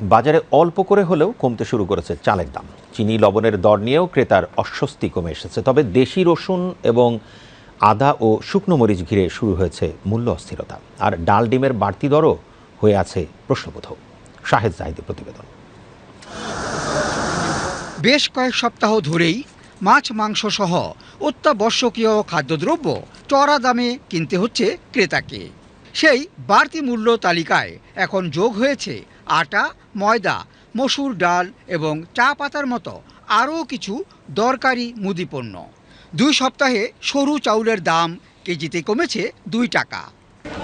বাজারে অল্প করে হলেও কমতে শুরু করেছে চালের দাম। চিনি, লবণের দর নিয়েও ক্রেতার অস্বস্তি কমে এসেছে। তবে দেশি রসুন এবং আদা ও শুকনো মরিচ ঘিরে শুরু হয়েছে মূল্য অস্থিরতা। আর ডাল ডিমের বাড়তি দরও হয়ে আছে প্রশ্নবোধক শাহেদ জাহিদের প্রতিবেদন। বেশ কয়েক সপ্তাহ ধরেই মাছ, মাংস সহ অত্যাবশ্যকীয় খাদ্যদ্রব্য চড়া দামে কিনতে হচ্ছে ক্রেতাকে। সেই বাড়তি মূল্য তালিকায় এখন যোগ হয়েছে আটা ময়দা মসুর ডাল এবং চা পাতার মতো আরও কিছু দরকারি মুদি পণ্য দুই সপ্তাহে সরু চাউলের দাম কেজিতে কমেছে দুই টাকা।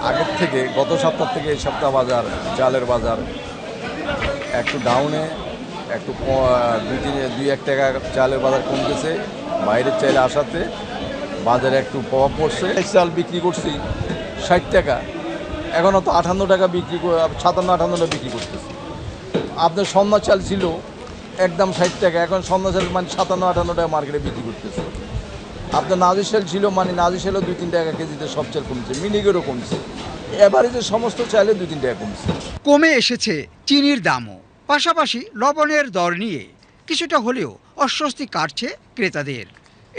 আগের থেকে গত সপ্তাহ থেকে এই সপ্তাহ বাজার চালের বাজার একটু ডাউনে একটু দুই তিন দুই এক টাকা চালের বাজার কমতেছে। বাইরের চাইলে আসাতে বাজারে একটু প্রভাব পড়ছে চাল বিক্রি করছি। ষাট টাকা। এখনও তো আটান্ন টাকা বিক্রি করে সাতান্ন আটান্ন টাকা বিক্রি করতেছে। আপনার সন্ধ্যা চাল ছিল একদম ষাট টাকা, এখন সন্ধ্যা চাল মানে সাতান্ন আটান্ন টাকা মার্কেটে বিক্রি করতেছে। আপনার নাজির সেল ছিল মানে নাজির সেলও দুই তিন টাকা কেজিতে সব চাল কমছে মিনিগেরও কমছে। এভারেজে সমস্ত চাইলে দুই তিন টাকা কমছে। কমে এসেছে চিনির দামও। পাশাপাশি লবণের দর নিয়ে কিছুটা হলেও অস্বস্তি কাটছে ক্রেতাদের।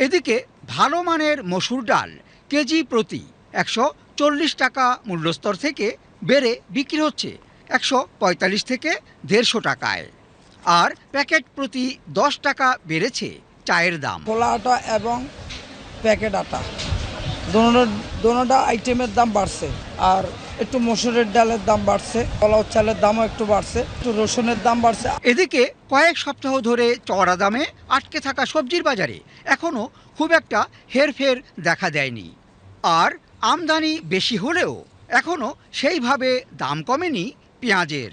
এদিকে ভালো মানের মসুর ডাল কেজি প্রতি একশো চল্লিশ টাকা মূল্যস্তর থেকে বেড়ে বিক্রি হচ্ছে একশো পঁয়তাল্লিশ থেকে দেড়শো টাকায়। আর প্যাকেট প্রতি দশ টাকা বেড়েছে চায়ের দাম। খোলা আটা এবং প্যাকেট আটা। দোনো দোনোটা আইটেমের দাম বাড়ছে। আর একটু মসুরের ডালের দাম বাড়ছে কলাও চালের দামও একটু বাড়ছে একটু রসুনের দাম বাড়ছে। এদিকে কয়েক সপ্তাহ ধরে চড়া দামে আটকে থাকা সবজির বাজারে এখনও খুব একটা হেরফের দেখা দেয়নি। আর আমদানি বেশি হলেও এখনও সেইভাবে দাম কমেনি পেঁয়াজের।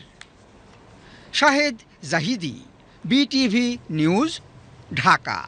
Shahed Zahidi BTV news Dhaka.